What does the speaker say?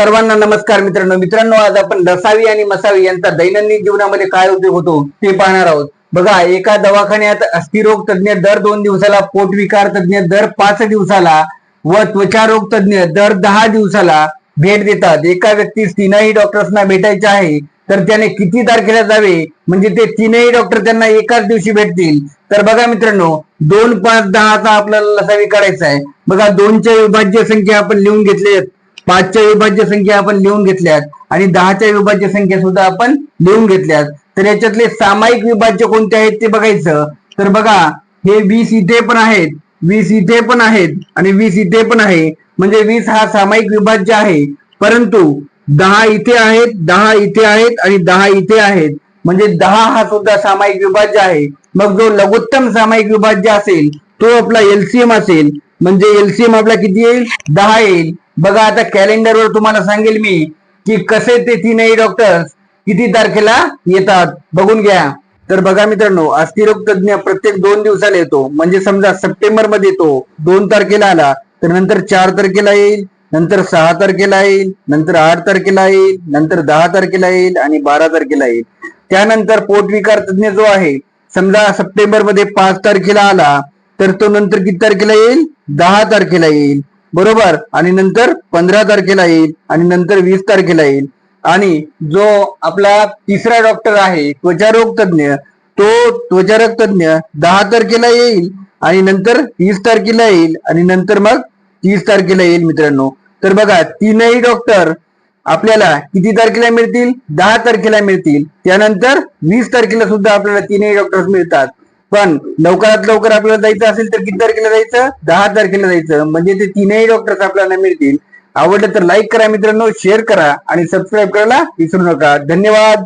सर्वांना नमस्कार मित्रांनो. मित्रांनो आज आपण लसावी आणि मसावी यांचा दैनंदिन जीवनामध्ये काय उपयोग होतो ते पाहणार आहोत. बघा एका दवाखान्यात अस्थिरोग तज्ज्ञ दर दोन दिवसाला पोटविकार तज्ज्ञ दर पाच दिवसाला व त्वचारोग तज्ज्ञ दर दहा दिवसाला भेट देतात. एका व्यक्तीस तीनही डॉक्टर्सना भेटायचे आहे तर त्याने किती तारखेला जावे? म्हणजे ते तीनही डॉक्टर त्यांना एकाच दिवशी भेटतील. तर बघा मित्रांनो दोन पाच दहाचा आपल्याला लसावी काढायचा आहे. बघा दोनच्या विभाज्य संख्या आपण लिहून घेतले पाचच्या विभाज्य संख्या आपण लिहून घेतल्यात आणि दहाच्या विभाज्य संख्या सुद्धा आपण लिहून घेतल्यात. तर याच्यातले सामायिक विभाज्य कोणते आहेत ते बघायचं. तर बघा हे वीस इथे पण आहेत वीस इथे पण आहेत आणि वीस इथे पण आहे. म्हणजे वीस हा सामायिक विभाज्य आहे. परंतु दहा इथे आहेत दहा इथे आहेत आणि दहा इथे आहेत. म्हणजे दहा हा सुद्धा सामायिक विभाज्य आहे. मग जो लघुत्तम सामायिक विभाज्य असेल तो आपला एलसीएम असेल. म्हणजे एलसीएम आपला किती येईल? दहा येईल. बघा आता कॅलेंडरवर तुम्हाला सांगेल मी की कसे ते तीनही डॉक्टर्स किती तारखेला येतात. बघून घ्या. तर बघा मित्रांनो अस्थिरोग तज्ञ प्रत्येक दोन दिवसाला येतो. म्हणजे समजा सप्टेंबरमध्ये येतो. दोन तारखेला आला तर नंतर चार तारखेला येईल नंतर सहा तारखेला येईल नंतर आठ तारखेला येईल नंतर दहा तारखेला येईल आणि बारा तारखेला येईल. त्यानंतर पोटविकार तज्ञ जो आहे समजा सप्टेंबरमध्ये पाच तारखेला आला तर तो नंतर किती तारखेला येईल? दहा तारखेला येईल. बरोबर. आणि नंतर पंधरा तारखेला येईल आणि नंतर वीस तारखेला येईल. आणि जो आपला तिसरा डॉक्टर आहे त्वचारोग तज्ञ तो त्वचारोग तज्ञ दहा तारखेला येईल आणि नंतर तीस तारखेला येईल आणि नंतर मग तीस तारखेला येईल मित्रांनो. तर बघा तीनही डॉक्टर आपल्याला किती तारखेला मिळतील? दहा तारखेला मिळतील. त्यानंतर वीस तारखेला सुद्धा आपल्याला तीनही डॉक्टर्स मिळतात. पण लवकरात लवकर आपल्याला जायचं असेल तर किती तारखेला जायचं? दहा तारखेला जायचं. म्हणजे ते तीनही डॉक्टर्स आपल्याला मिळतील. आवडलं तर लाईक करा मित्रांनो शेअर करा आणि सबस्क्राईब करायला विसरू नका. धन्यवाद!